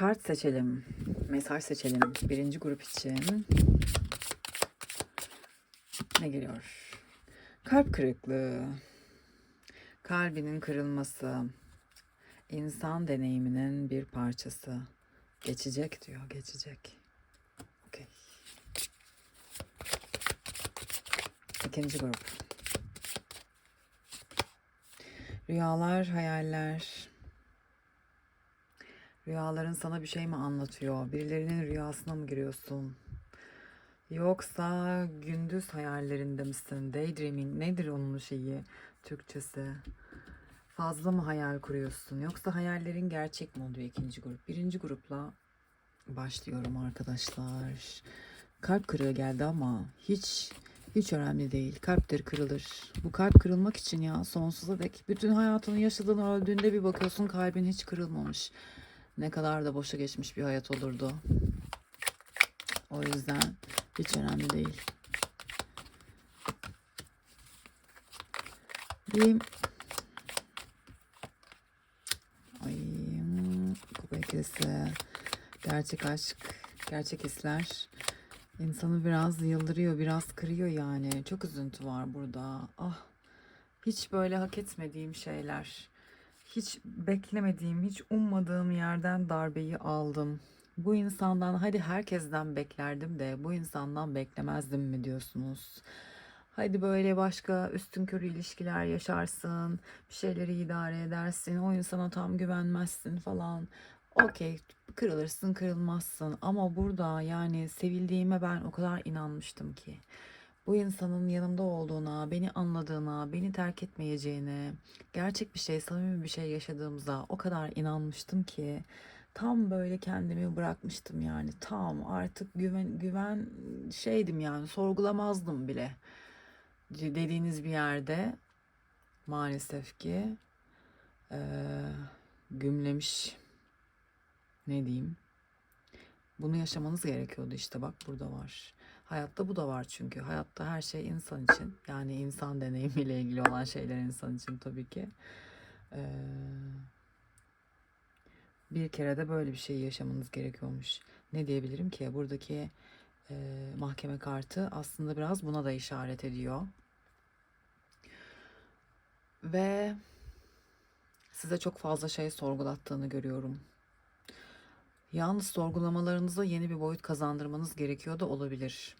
kart seçelim. Mesaj seçelim. Birinci grup için. Ne geliyor? Kalp kırıklığı. Kalbinin kırılması. insan deneyiminin bir parçası. Geçecek diyor, geçecek. Okey. İkinci grup. Rüyalar, hayaller. Rüyaların sana bir şey mi anlatıyor? Birilerinin rüyasına mı giriyorsun? Yoksa gündüz hayallerinde misin? Daydreaming nedir onun şeyi Türkçesi? Fazla mı hayal kuruyorsun? Yoksa hayallerin gerçek mi oluyor ikinci grup? Birinci grupla başlıyorum arkadaşlar. Kalp kırığı geldi ama hiç hiç önemli değil. Kalptir kırılır. Bu kalp kırılmak için ya sonsuza dek bütün hayatını yaşadığın öldüğünde bir bakıyorsun kalbin hiç kırılmamış. Ne kadar da boşa geçmiş bir hayat olurdu. O yüzden hiç önemli değil. Bir Ay, kupa ikilisi, gerçek aşk, gerçek hisler insanı biraz yıldırıyor, biraz kırıyor yani. Çok üzüntü var burada. Ah, hiç böyle hak etmediğim şeyler, hiç beklemediğim, hiç ummadığım yerden darbeyi aldım. Bu insandan, hadi herkesten beklerdim de bu insandan beklemezdim mi diyorsunuz? Hadi böyle başka üstün körü ilişkiler yaşarsın, bir şeyleri idare edersin, o insana tam güvenmezsin falan. Okey, kırılırsın, kırılmazsın ama burada yani sevildiğime ben o kadar inanmıştım ki. Bu insanın yanımda olduğuna, beni anladığına, beni terk etmeyeceğine, gerçek bir şey, samimi bir şey yaşadığımıza o kadar inanmıştım ki tam böyle kendimi bırakmıştım yani. Tam artık güven güven şeydim yani sorgulamazdım bile. Dediğiniz bir yerde maalesef ki eee, gümlemiş ne diyeyim? Bunu yaşamanız gerekiyordu işte bak burada var. Hayatta bu da var çünkü. Hayatta her şey insan için. Yani insan deneyimiyle ilgili olan şeyler insan için tabii ki. Ee, bir kere de böyle bir şey yaşamanız gerekiyormuş. Ne diyebilirim ki? Buradaki e, mahkeme kartı aslında biraz buna da işaret ediyor. Ve size çok fazla şey sorgulattığını görüyorum. Yalnız sorgulamalarınıza yeni bir boyut kazandırmanız gerekiyor da olabilir.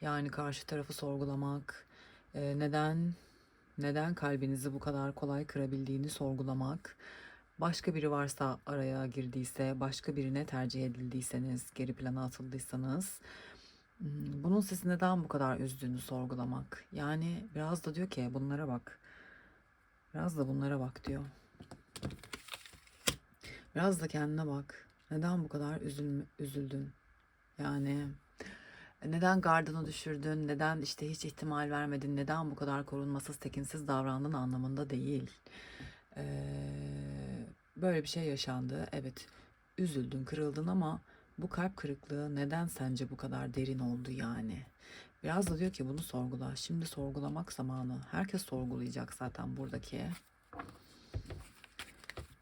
Yani karşı tarafı sorgulamak, e, neden neden kalbinizi bu kadar kolay kırabildiğini sorgulamak, başka biri varsa araya girdiyse, başka birine tercih edildiyseniz, geri plana atıldıysanız, hmm, bunun sizi neden bu kadar üzdüğünü sorgulamak. Yani biraz da diyor ki bunlara bak. Biraz da bunlara bak diyor. Biraz da kendine bak. Neden bu kadar üzülme, üzüldün? Yani neden gardını düşürdün? Neden işte hiç ihtimal vermedin? Neden bu kadar korunmasız, tekinsiz davrandın anlamında değil. Ee, böyle bir şey yaşandı. Evet, üzüldün, kırıldın ama bu kalp kırıklığı neden sence bu kadar derin oldu yani? Biraz da diyor ki bunu sorgula. Şimdi sorgulamak zamanı. Herkes sorgulayacak zaten buradaki.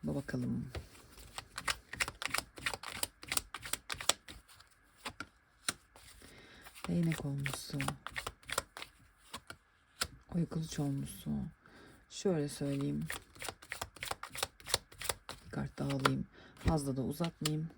Bir bakalım. Değnek olmuşsu. Oy kılıç olmuşsu. Şöyle söyleyeyim. Bir kart daha alayım. Fazla da uzatmayayım.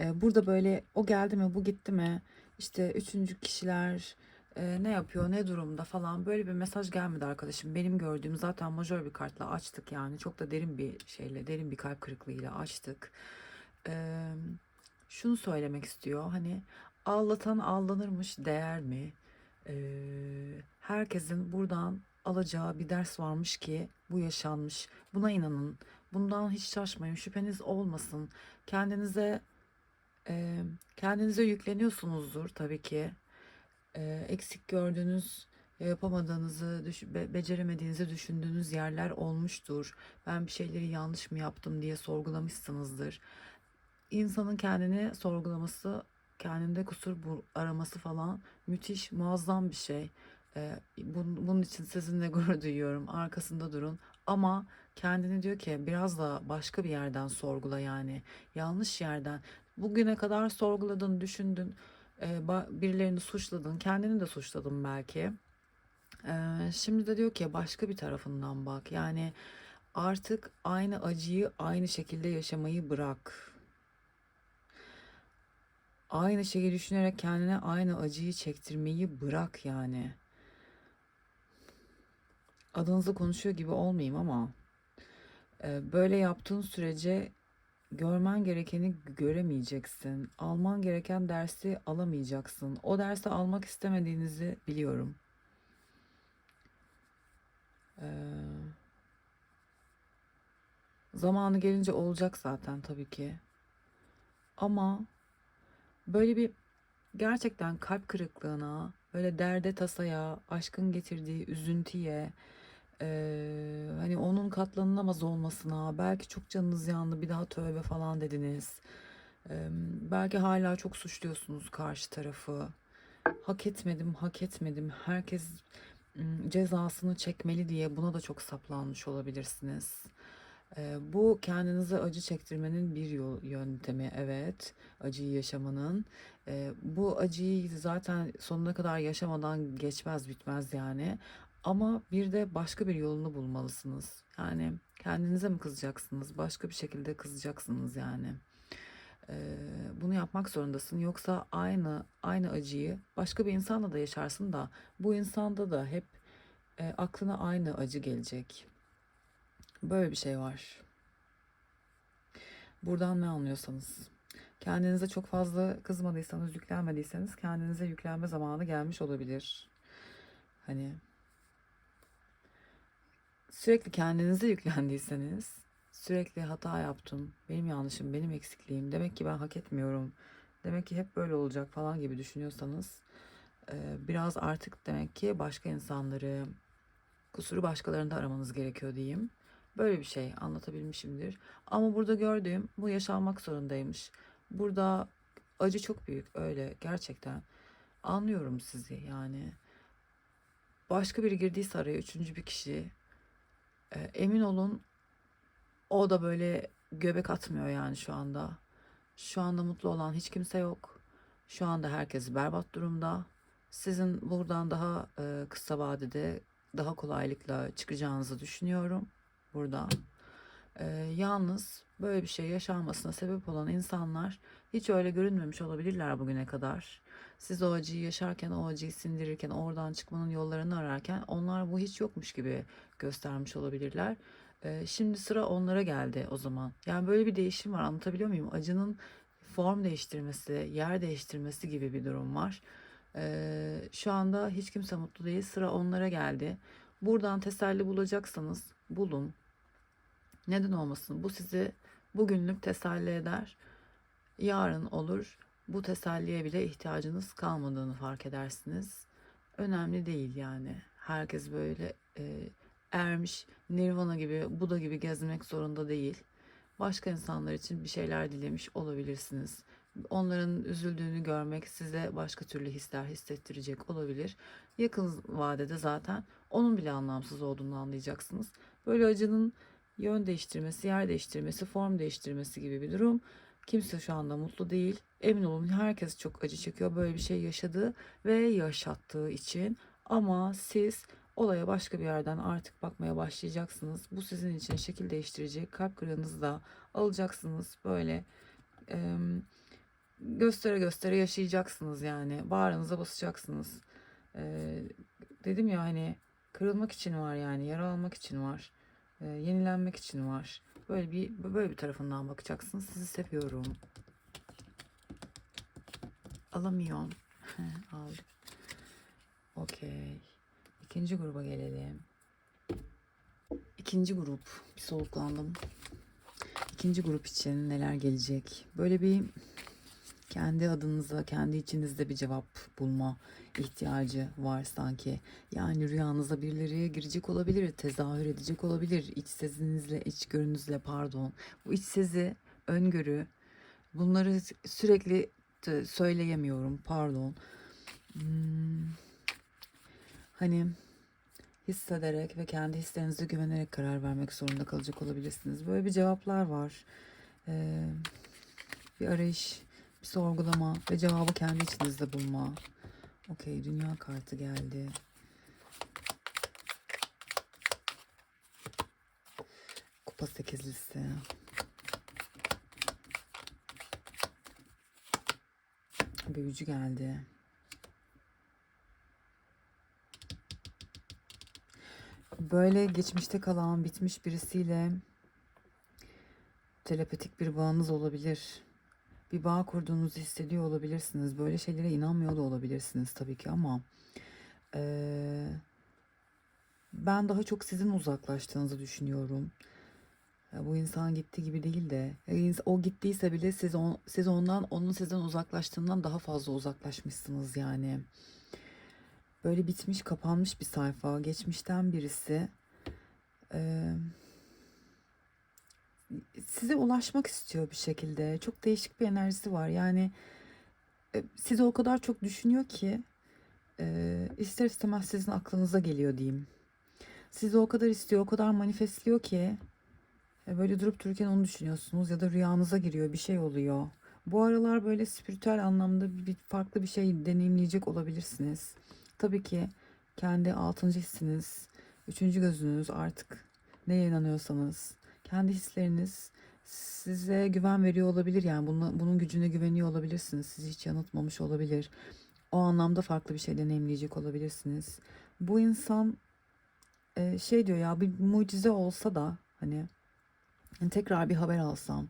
Ee, burada böyle o geldi mi bu gitti mi? İşte üçüncü kişiler e, ne yapıyor ne durumda falan böyle bir mesaj gelmedi arkadaşım. Benim gördüğüm zaten majör bir kartla açtık yani. Çok da derin bir şeyle derin bir kalp kırıklığıyla açtık. Ee, şunu söylemek istiyor hani Ağlatan ağlanırmış değer mi? Ee, herkesin buradan alacağı bir ders varmış ki bu yaşanmış. Buna inanın. Bundan hiç şaşmayın. Şüpheniz olmasın. Kendinize e, kendinize yükleniyorsunuzdur tabii ki. E, eksik gördüğünüz yapamadığınızı, beceremediğinizi düşündüğünüz yerler olmuştur. Ben bir şeyleri yanlış mı yaptım diye sorgulamışsınızdır. İnsanın kendini sorgulaması kendinde kusur araması falan müthiş muazzam bir şey. Ee, bun- bunun için sizinle gurur duyuyorum. Arkasında durun. Ama kendini diyor ki biraz da başka bir yerden sorgula yani. Yanlış yerden. Bugüne kadar sorguladın, düşündün, e, birilerini suçladın, kendini de suçladın belki. Ee, şimdi de diyor ki başka bir tarafından bak. Yani artık aynı acıyı aynı şekilde yaşamayı bırak. Aynı şeyi düşünerek kendine aynı acıyı çektirmeyi bırak yani. Adınızı konuşuyor gibi olmayayım ama e, böyle yaptığın sürece görmen gerekeni göremeyeceksin. Alman gereken dersi alamayacaksın. O dersi almak istemediğinizi biliyorum. Ee, zamanı gelince olacak zaten tabii ki. Ama böyle bir gerçekten kalp kırıklığına, böyle derde tasaya, aşkın getirdiği üzüntüye, eee, hani onun katlanılamaz olmasına, belki çok canınız yandı, bir daha tövbe falan dediniz. Eee, belki hala çok suçluyorsunuz karşı tarafı. Hak etmedim, hak etmedim. Herkes cezasını çekmeli diye buna da çok saplanmış olabilirsiniz. Ee, bu kendinize acı çektirmenin bir yol, yöntemi evet acıyı yaşamanın. Ee, bu acıyı zaten sonuna kadar yaşamadan geçmez bitmez yani. Ama bir de başka bir yolunu bulmalısınız. Yani kendinize mi kızacaksınız? Başka bir şekilde kızacaksınız yani. Ee, bunu yapmak zorundasın. Yoksa aynı aynı acıyı başka bir insanla da yaşarsın da bu insanda da hep e, aklına aynı acı gelecek böyle bir şey var. Buradan ne anlıyorsanız. Kendinize çok fazla kızmadıysanız, yüklenmediyseniz kendinize yüklenme zamanı gelmiş olabilir. Hani sürekli kendinize yüklendiyseniz, sürekli hata yaptım, benim yanlışım, benim eksikliğim, demek ki ben hak etmiyorum, demek ki hep böyle olacak falan gibi düşünüyorsanız, biraz artık demek ki başka insanları, kusuru başkalarında aramanız gerekiyor diyeyim. Böyle bir şey anlatabilmişimdir. Ama burada gördüğüm bu yaşanmak zorundaymış. Burada acı çok büyük öyle gerçekten. Anlıyorum sizi yani. Başka biri girdiyse araya üçüncü bir kişi e, emin olun o da böyle göbek atmıyor yani şu anda. Şu anda mutlu olan hiç kimse yok. Şu anda herkes berbat durumda. Sizin buradan daha e, kısa vadede daha kolaylıkla çıkacağınızı düşünüyorum burada. Ee, yalnız böyle bir şey yaşanmasına sebep olan insanlar hiç öyle görünmemiş olabilirler bugüne kadar. Siz o acıyı yaşarken, o acıyı sindirirken, oradan çıkmanın yollarını ararken onlar bu hiç yokmuş gibi göstermiş olabilirler. Ee, şimdi sıra onlara geldi o zaman. Yani böyle bir değişim var anlatabiliyor muyum? Acının form değiştirmesi, yer değiştirmesi gibi bir durum var. Ee, şu anda hiç kimse mutlu değil. Sıra onlara geldi. Buradan teselli bulacaksanız bulun. Neden olmasın? Bu sizi bugünlük teselli eder. Yarın olur. Bu teselliye bile ihtiyacınız kalmadığını fark edersiniz. Önemli değil yani. Herkes böyle e, ermiş, nirvana gibi, Buda gibi gezmek zorunda değil. Başka insanlar için bir şeyler dilemiş olabilirsiniz. Onların üzüldüğünü görmek size başka türlü hisler hissettirecek olabilir. Yakın vadede zaten onun bile anlamsız olduğunu anlayacaksınız. Böyle acının yön değiştirmesi, yer değiştirmesi, form değiştirmesi gibi bir durum. Kimse şu anda mutlu değil. Emin olun herkes çok acı çekiyor böyle bir şey yaşadığı ve yaşattığı için. Ama siz olaya başka bir yerden artık bakmaya başlayacaksınız. Bu sizin için şekil değiştirecek. Kalp kırığınızı da alacaksınız. Böyle e, göstere göstere yaşayacaksınız yani. Bağrınıza basacaksınız. E, dedim ya hani kırılmak için var yani. Yara almak için var e, yenilenmek için var. Böyle bir böyle bir tarafından bakacaksın. Sizi seviyorum. Alamıyorum. Al. Okey. İkinci gruba gelelim. İkinci grup. Bir soluklandım. İkinci grup için neler gelecek? Böyle bir kendi adınıza, kendi içinizde bir cevap bulma ihtiyacı var sanki. Yani rüyanıza birileri girecek olabilir, tezahür edecek olabilir. İç sezinizle, iç görünüzle pardon. Bu iç sezi, öngörü bunları sürekli söyleyemiyorum pardon. Hmm, hani hissederek ve kendi hislerinize güvenerek karar vermek zorunda kalacak olabilirsiniz. Böyle bir cevaplar var. Ee, bir arayış, bir sorgulama ve cevabı kendi içinizde bulma. Okey, dünya kartı geldi. Kupa sekizlisi. Büyücü geldi. Böyle geçmişte kalan, bitmiş birisiyle telepatik bir bağınız olabilir. Bir bağ kurduğunuzu hissediyor olabilirsiniz. Böyle şeylere inanmıyor da olabilirsiniz tabii ki ama eee, ben daha çok sizin uzaklaştığınızı düşünüyorum. Bu insan gitti gibi değil de ins- o gittiyse bile siz on, siz ondan onun sizden uzaklaştığından daha fazla uzaklaşmışsınız yani. Böyle bitmiş, kapanmış bir sayfa. Geçmişten birisi. Eee, size ulaşmak istiyor bir şekilde. Çok değişik bir enerjisi var. Yani e, sizi o kadar çok düşünüyor ki e, ister istemez sizin aklınıza geliyor diyeyim. Sizi o kadar istiyor, o kadar manifestliyor ki e, böyle durup dururken onu düşünüyorsunuz ya da rüyanıza giriyor, bir şey oluyor. Bu aralar böyle spiritüel anlamda bir farklı bir şey deneyimleyecek olabilirsiniz. Tabii ki kendi altıncı hissiniz, üçüncü gözünüz artık neye inanıyorsanız, kendi hisleriniz size güven veriyor olabilir. Yani bunun, bunun gücüne güveniyor olabilirsiniz. Sizi hiç yanıltmamış olabilir. O anlamda farklı bir şey deneyimleyecek olabilirsiniz. Bu insan e, şey diyor ya bir mucize olsa da hani tekrar bir haber alsam,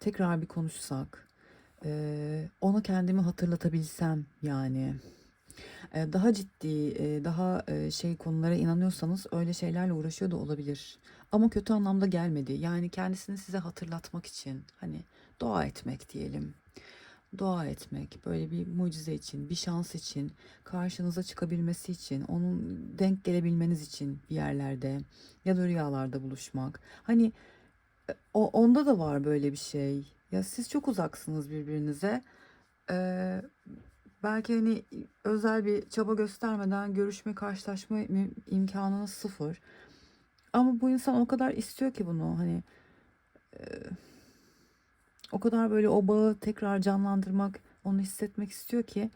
tekrar bir konuşsak, e, ona kendimi hatırlatabilsem yani. Daha ciddi, daha şey konulara inanıyorsanız öyle şeylerle uğraşıyor da olabilir. Ama kötü anlamda gelmedi. Yani kendisini size hatırlatmak için hani dua etmek diyelim. Dua etmek böyle bir mucize için, bir şans için, karşınıza çıkabilmesi için, onun denk gelebilmeniz için bir yerlerde ya da rüyalarda buluşmak. Hani e, o onda da var böyle bir şey. Ya siz çok uzaksınız birbirinize. Ee, belki hani özel bir çaba göstermeden görüşme, karşılaşma im- imkanınız sıfır. Ama bu insan o kadar istiyor ki bunu hani e, o kadar böyle o bağı tekrar canlandırmak, onu hissetmek istiyor ki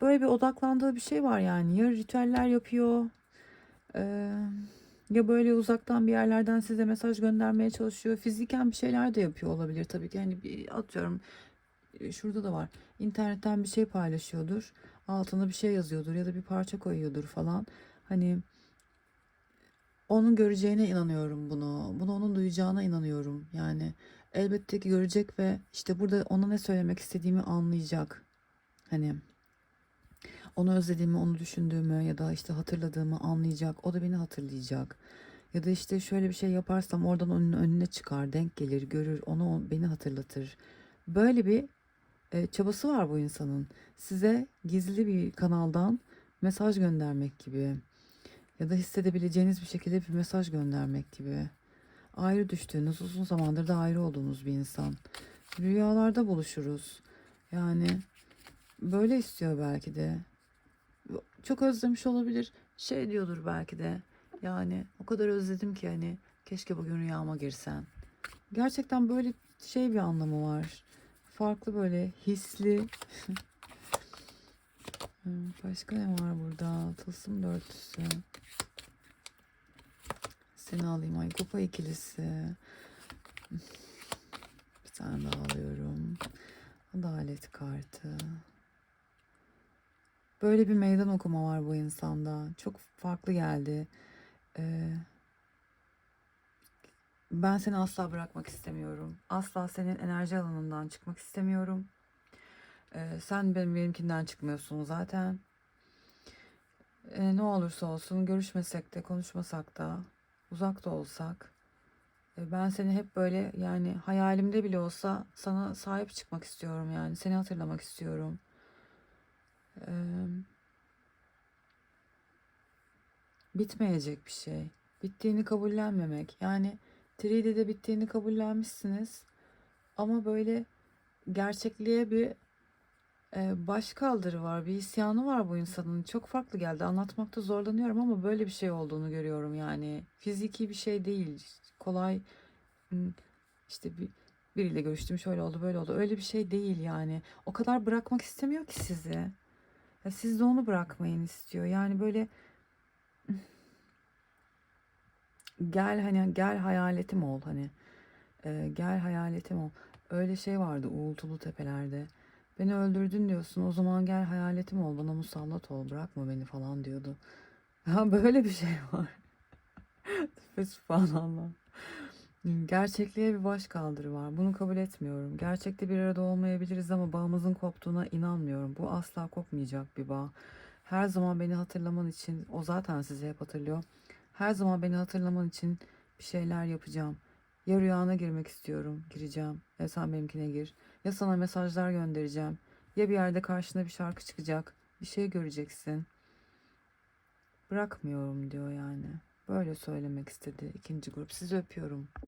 böyle bir odaklandığı bir şey var yani. Ya ritüeller yapıyor, e, ya böyle uzaktan bir yerlerden size mesaj göndermeye çalışıyor. Fiziken bir şeyler de yapıyor olabilir tabii ki. Hani bir atıyorum şurada da var. İnternetten bir şey paylaşıyordur. Altına bir şey yazıyordur ya da bir parça koyuyordur falan. Hani onun göreceğine inanıyorum bunu. Bunu onun duyacağına inanıyorum. Yani elbette ki görecek ve işte burada ona ne söylemek istediğimi anlayacak. Hani onu özlediğimi, onu düşündüğümü ya da işte hatırladığımı anlayacak. O da beni hatırlayacak. Ya da işte şöyle bir şey yaparsam oradan onun önüne çıkar, denk gelir, görür, onu beni hatırlatır. Böyle bir e, çabası var bu insanın. Size gizli bir kanaldan mesaj göndermek gibi ya da hissedebileceğiniz bir şekilde bir mesaj göndermek gibi. Ayrı düştüğünüz, uzun zamandır da ayrı olduğunuz bir insan. Rüyalarda buluşuruz. Yani böyle istiyor belki de. Çok özlemiş olabilir. Şey diyordur belki de. Yani o kadar özledim ki hani keşke bugün rüyama girsen. Gerçekten böyle şey bir anlamı var. Farklı böyle hisli. Hmm, Başka ne var burada? Tılsım dörtlüsü. Seni alayım. Ay kupa ikilisi. Bir tane daha alıyorum. Adalet kartı. Böyle bir meydan okuma var bu insanda. Çok farklı geldi. Ee, ben seni asla bırakmak istemiyorum. Asla senin enerji alanından çıkmak istemiyorum. Ee, sen benim benimkinden çıkmıyorsun zaten. Ee, ne olursa olsun görüşmesek de konuşmasak da uzak da olsak e, ben seni hep böyle yani hayalimde bile olsa sana sahip çıkmak istiyorum yani seni hatırlamak istiyorum. Ee, bitmeyecek bir şey. Bittiğini kabullenmemek. Yani 3D'de bittiğini kabullenmişsiniz ama böyle gerçekliğe bir Ee, baş kaldırı var, bir isyanı var bu insanın. Çok farklı geldi. Anlatmakta zorlanıyorum ama böyle bir şey olduğunu görüyorum yani. Fiziki bir şey değil. Kolay işte bir, biriyle görüştüm şöyle oldu böyle oldu. Öyle bir şey değil yani. O kadar bırakmak istemiyor ki sizi. Ya siz de onu bırakmayın istiyor. Yani böyle gel hani gel hayaletim ol hani. Ee, gel hayaletim ol. Öyle şey vardı uğultulu tepelerde. Beni öldürdün diyorsun. O zaman gel hayaletim ol. Bana musallat ol. Bırakma beni falan diyordu. Ya böyle bir şey var. Tövbe Subhanallah. Gerçekliğe bir baş kaldırı var. Bunu kabul etmiyorum. Gerçekte bir arada olmayabiliriz ama bağımızın koptuğuna inanmıyorum. Bu asla kopmayacak bir bağ. Her zaman beni hatırlaman için, o zaten sizi hep hatırlıyor. Her zaman beni hatırlaman için bir şeyler yapacağım. Ya rüyana girmek istiyorum, gireceğim. Ya sen benimkine gir. Ya sana mesajlar göndereceğim. Ya bir yerde karşına bir şarkı çıkacak. Bir şey göreceksin. Bırakmıyorum diyor yani. Böyle söylemek istedi ikinci grup. Sizi öpüyorum.